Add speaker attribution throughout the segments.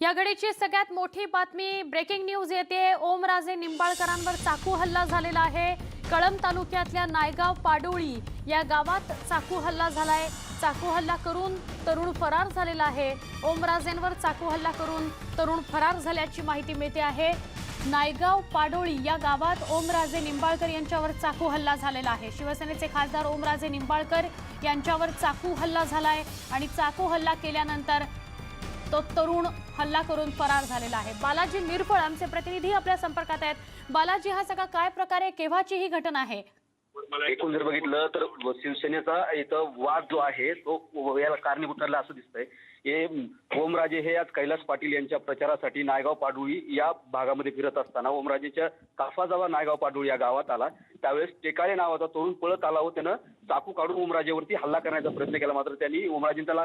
Speaker 1: या घडीची सगळ्यात मोठी बातमी ब्रेकिंग न्यूज येते. ओमराजे निंबाळकरांवर चाकू हल्ला झालेला आहे. कळंब तालुक्यातल्या नायगाव पाडोळी या गावात चाकू हल्ला झालाय. चाकू हल्ला करून तरुण फरार झालेला आहे. ओमराजेंवर चाकू हल्ला करून तरुण फरार झाल्याची माहिती मिळते आहे. नायगाव पाडोळी या गावात ओमराजे निंबाळकर यांच्यावर चाकू हल्ला झालेला आहे. शिवसेनेचे खासदार ओमराजे निंबाळकर यांच्यावर चाकू हल्ला झालाय आणि चाकू हल्ला केल्यानंतर तो तरुण हल्ला करून फरार झालेला आहे. बालाजी मिरफळ आमचे प्रतिनिधी आपल्या संपर्कात आहेत. बालाजी हा सगळा काय प्रकारे केव्हाची ही घटना आहे?
Speaker 2: एकूण जर बघितलं तर शिवसेनेचा इथं वाद जो आहे तो याला कारणीभूत ठरला असं दिसतंय. हे ओमराजे हे आज कैलास पाटील यांच्या प्रचारासाठी नायगाव पाडुळी या भागामध्ये फिरत असताना ओमराजेच्या काफाजावा नायगाव पाडुळी या गावात आला. त्यावेळेस टेकाळे नावाचा तरुण पळत आला व त्यानं चाकू काढून ओमराजेवरती हल्ला करण्याचा प्रयत्न केला. मात्र त्यांनी ओमराजेने त्याला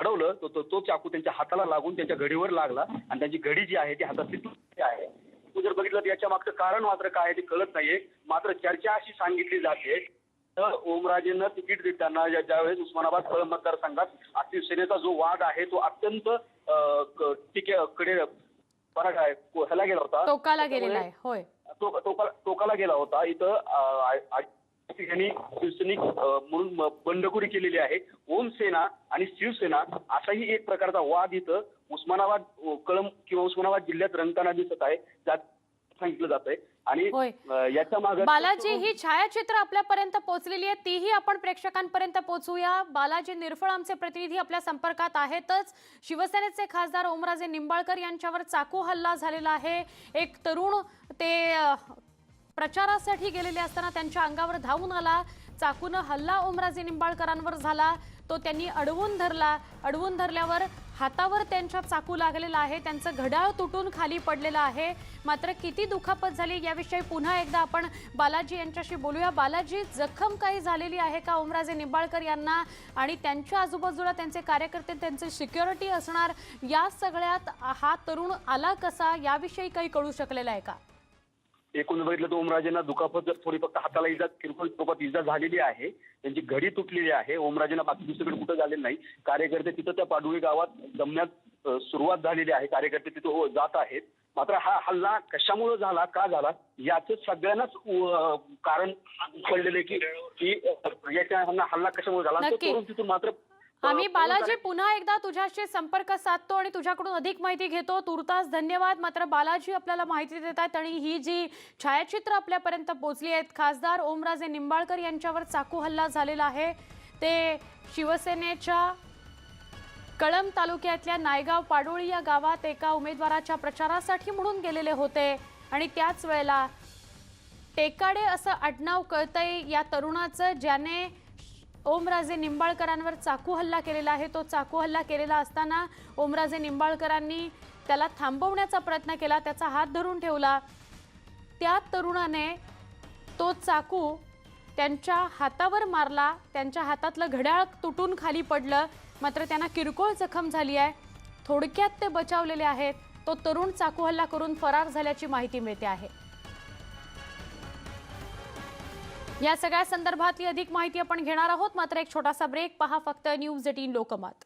Speaker 2: अडवलं तो तो- तो चाकू त्यांच्या हाताला लागून त्यांच्या घडीवर लागला. आणि त्यांची घडी जी आहे ती हातातली तुटली आहे. तू जर बघितलं तर याच्या मागचं कारण मात्र काय आहे ते कळत नाहीये. मात्र चर्चा अशी सांगितली जाते. तर ओमराजेंना तिकीट देताना ज्या- ज्यावेळेस उस्मानाबाद कळंब मतदारसंघात शिवसेनेचा जो वाद आहे तो अत्यंत कडे ह्याला गेला होता.
Speaker 1: टोकाला
Speaker 2: गेला होता. इथं यांनी शिवसैनिक म्हणून बंडखोरी केलेली आहे. ओम सेना आणि शिवसेना असाही एक प्रकारचा वाद इथं उस्मानाबाद अं, कळंब किंवा उस्मानाबाद जिल्ह्यात रंगताना दिसत आहे त्यात सांगितलं जात आहे. आणि याच्या मागे
Speaker 1: बालाजी ही छायाचित्र आपल्यापर्यंत पोहोचलेली आहे तीही आपण प्रेक्षकांपर्यंत पोहोचूया. बालाजी निरफळ आमचे प्रतिनिधी आपल्या संपर्कात आहेतच. शिवसेनेचे खासदार ओमराजे निंबाळकर यांच्यावर चाकू हल्ला झालेला आहे. एक तरुण ते प्रचारासाठी गेलेले असताना त्यांच्या अंगावर धावून आला चाकूनं हल्ला ओमराजे निंबाळकरांवर झाला तो त्यांनी अडवून धरला अडवून धरल्यावर हातावर त्यांच्या चाकू लागलेला आहे त्यांचं घड्याळ तुटून खाली पडलेलं आहे. मात्र किती दुखापत झाली याविषयी पुन्हा एकदा आपण बालाजी यांच्याशी बोलूया. बालाजी जखम काही झालेली आहे का ओमराजे निंबाळकर यांना? आणि त्यांच्या आजूबाजूला त्यांचे कार्यकर्ते त्यांचे सिक्युरिटी असणार या सगळ्यात हा तरुण आला कसा? याविषयी काही कळू शकलेला आहे का?
Speaker 2: एकूण बघितलं तर ओमराजेंना दुखापत जर थोडी फक्त हाताला इजा किरकोळ स्वरूपात इजा झालेली आहे त्यांची घडी तुटलेली आहे ओमराजेंना बाकी दुसरीकडे कुठं झालेलं नाही. कार्यकर्ते तिथं त्या पाडुळी गावात जमण्यात सुरुवात झालेली आहे. कार्यकर्ते तिथं हो- जात आहेत. मात्र हा हल्ला कशामुळे झाला का झाला याचं सगळ्यांनाच कारण कळलेलं आहे की हल्ला कशामुळे झाला? तिथून मात्र
Speaker 1: आम्ही बालाजी पुन्हा एकदा तुझ्याशी संपर्क साधतो आणि तुझ्याकडून अधिक माहिती घेतो. तुर्तास धन्यवाद. मात्र बालाजी आपल्याला माहिती देत आहेत आणि ही जी छायाचित्र आपल्यापर्यंत पोहोचली आहेत खासदार ओमराजे निंबाळकर यांच्यावर चाकू हल्ला झालेला आहे. ते शिवसेनेच्या कळंब तालुक्यातल्या नायगाव पाडोळी या गावात एका उमेदवाराच्या प्रचारासाठी म्हणून गेलेले होते आणि त्याच वेळेला टेकाडे असं आडनाव कळतंय या तरुणाचं ज्याने ओमराजे निंबाळकरांवर चाकू हल्ला केलेला आहे. तो चाकू हल्ला केलेला असताना ओमराजे निंबाळकरांनी त्याला थांबवण्याचा प्रयत्न केला. त्याचा हात धरून ठेवला. त्या तरुणाने तो चाकू त्यांच्या हातावर मारला. त्यांच्या हातातलं घड्याळ तुटून खाली पडलं. मात्र त्यांना किरकोळ जखम झाली आहे. थोडक्यात ते बचावलेले आहेत. तो तरुण चाकू हल्ला करून फरार झाल्याची माहिती मिळते आहे. या सगळ्या संदर्भातली अधिक माहिती आपण घेणार आहोत. मात्र एक छोटासा ब्रेक पहा फक्त न्यूज एटीन लोकमत.